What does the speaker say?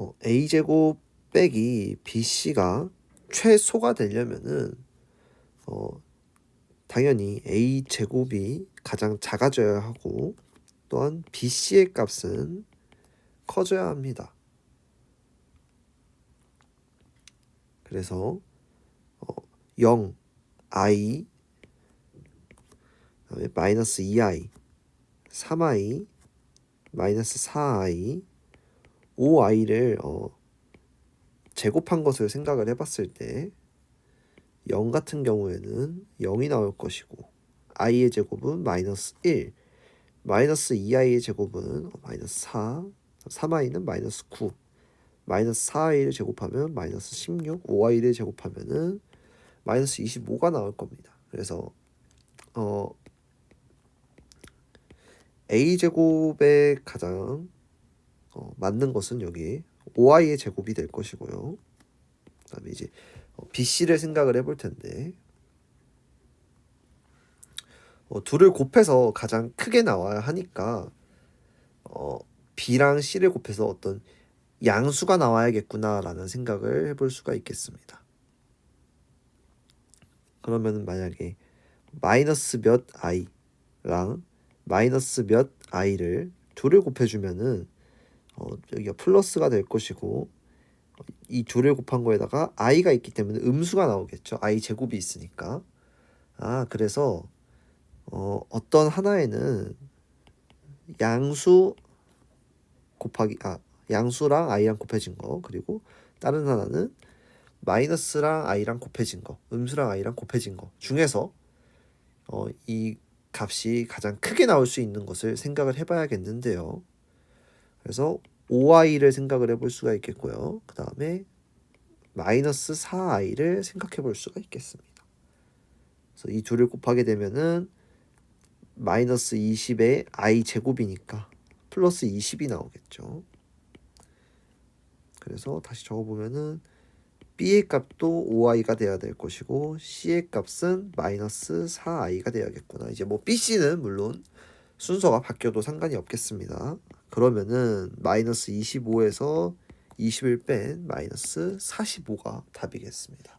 어, a제곱 빼기 bc가 최소가 되려면은 어, 당연히 a 제곱이 가장 작아져야 하고 또한 bc의 값은 커져야 합니다. 그래서 어, 0 i 마이너스 2i 3i 마이너스 4i 5i를 어, 제곱한 것을 생각을 해봤을 때 0 같은 경우에는 0이 나올 것이고 i의 제곱은 마이너스 1 마이너스 2i의 제곱은 어, 마이너스 4 3i는 마이너스 9 마이너스 4i를 제곱하면 마이너스 16 5i를 제곱하면은 마이너스 25가 나올 겁니다. 그래서 어 a 제곱에 가장 어, 맞는 것은 여기 5i의 제곱이 될 것이고요. 그 다음에 이제 어, bc를 생각을 해볼 텐데 어, 둘을 곱해서 가장 크게 나와야 하니까 어, b랑 c를 곱해서 어떤 양수가 나와야겠구나라는 생각을 해볼 수가 있겠습니다. 그러면 만약에 마이너스 몇 i랑 마이너스 몇 i를 둘을 곱해주면은 어, 여기가 플러스가 될 것이고 어, 이 둘을 곱한 거에다가 i가 있기 때문에 음수가 나오겠죠. i 제곱이 있으니까. 아 그래서 어, 어떤 하나에는 양수 곱하기 아 양수랑 i랑 곱해진 거 그리고 다른 하나는 마이너스랑 i랑 곱해진 거 음수랑 i랑 곱해진 거 중에서 어, 이 값이 가장 크게 나올 수 있는 것을 생각을 해봐야겠는데요. 그래서 5i를 생각을 해볼 수가 있겠고요. 그 다음에 마이너스 4i를 생각해 볼 수가 있겠습니다. 그래서 이 둘을 곱하게 되면은 마이너스 20의 i 제곱이니까 플러스 20이 나오겠죠. 그래서 다시 적어보면은 b의 값도 5i가 돼야 될 것이고 c의 값은 마이너스 4i가 돼야겠구나. 이제 뭐 bc는 물론 순서가 바뀌어도 상관이 없겠습니다. 그러면은 마이너스 25에서 20을 뺀 마이너스 45가 답이겠습니다.